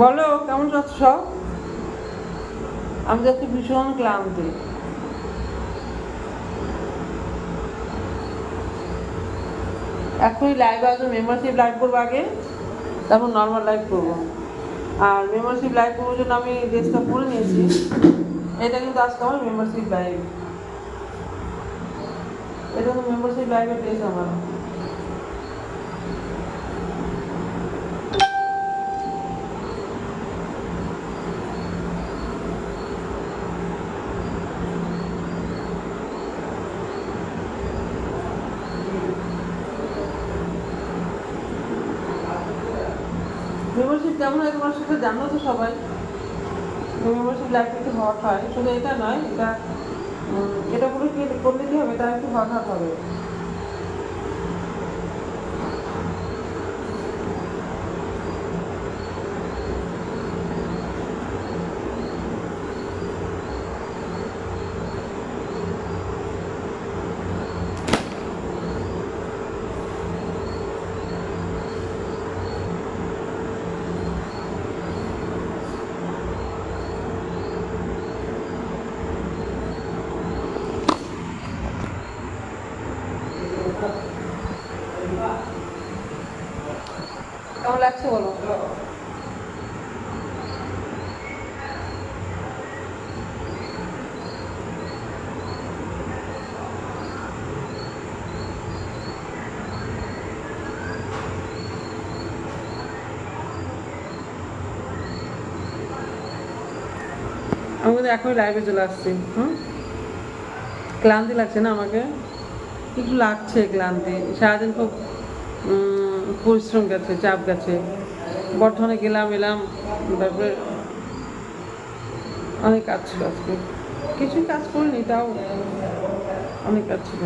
বলো, কেমন যাচ্ছ সব? আমি যাচ্ছি ভীষণ ক্লান্তি। এখনই লাইভ আসব মেম্বারশিপ লাইভ করব আগে, তারপর নর্মাল লাইভ করব। আর মেম্বারশিপ লাইভ করব জন্য আমি ড্রেসটা পরে নিয়েছি। এটা কিন্তু আজকে আমার মেম্বারশিপ লাইভ এটা তো মেম্বারশিপ লাইভের ড্রেস আমার। মেম্বারশিপ কেমন হয় তোমার সাথে জানো তো সবাই? মেম্বারশিপ লাইফ একটু হট হয়। শুধু এটা নয়, এটা এটা পুরো করলে কি হবে? তার একটু হট হবে। কেমন লাগছে বলো? আমি এখনই লাইভে চলে আসছি হুম? ক্লান্তি লাগছে না আমাকে? একটু লাগছে ক্লান্তি। সারাদিন খুব পরিশ্রম গেছে, চাপ গেছে। বর্ধমানে গেলাম, এলাম, তারপরে অনেক কাজ ছিল আজকে। কিছুই কাজ করিনি, তাও অনেক কাজ ছিল।